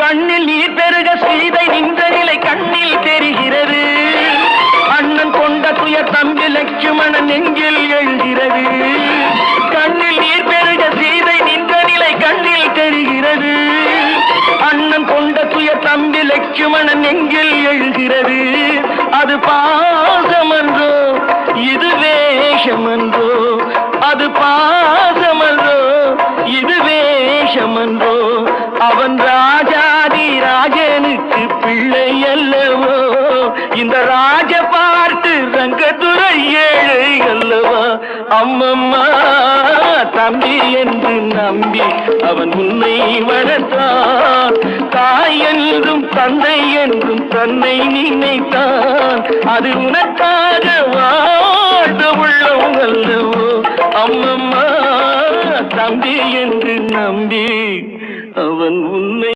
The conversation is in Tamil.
கண்ணில் நீர் பெருக சீதை நின்ற நிலை கண்ணில் தெரிகிறது. அண்ணன் கொண்ட துய தம்பி லட்சுமணன் நெஞ்சில் எழுகிறது. கண்ணில் நீர் பெருக சீதை நின்ற நிலை கண்ணில் தெரிகிறது. அண்ணன் கொண்ட துய தம்பி லட்சுமணன் நெஞ்சில் எழுகிறது. அது பாசமன்றோ இது வேஷமன்றோ? அது பாசமன்றோ இது வேஷமன்றோ? அவன் ராஜாதி ராஜனுக்கு பிள்ளை அல்லவோ இந்த ராஜ பார்த்து ரங்கத்துறை ஏழை அல்லவா அம்மம்மா தம்பி என்று நம்பி அவன் உன்னை வளர்த்தான் தாய் என்றும் தந்தை என்றும் தன்னை நினைத்தான். அது உனக்காக வாழ்ந்த உள்ளம் அல்லவோ? அம்மம்மா தம்பி என்று நம்பி அவன் உன்னை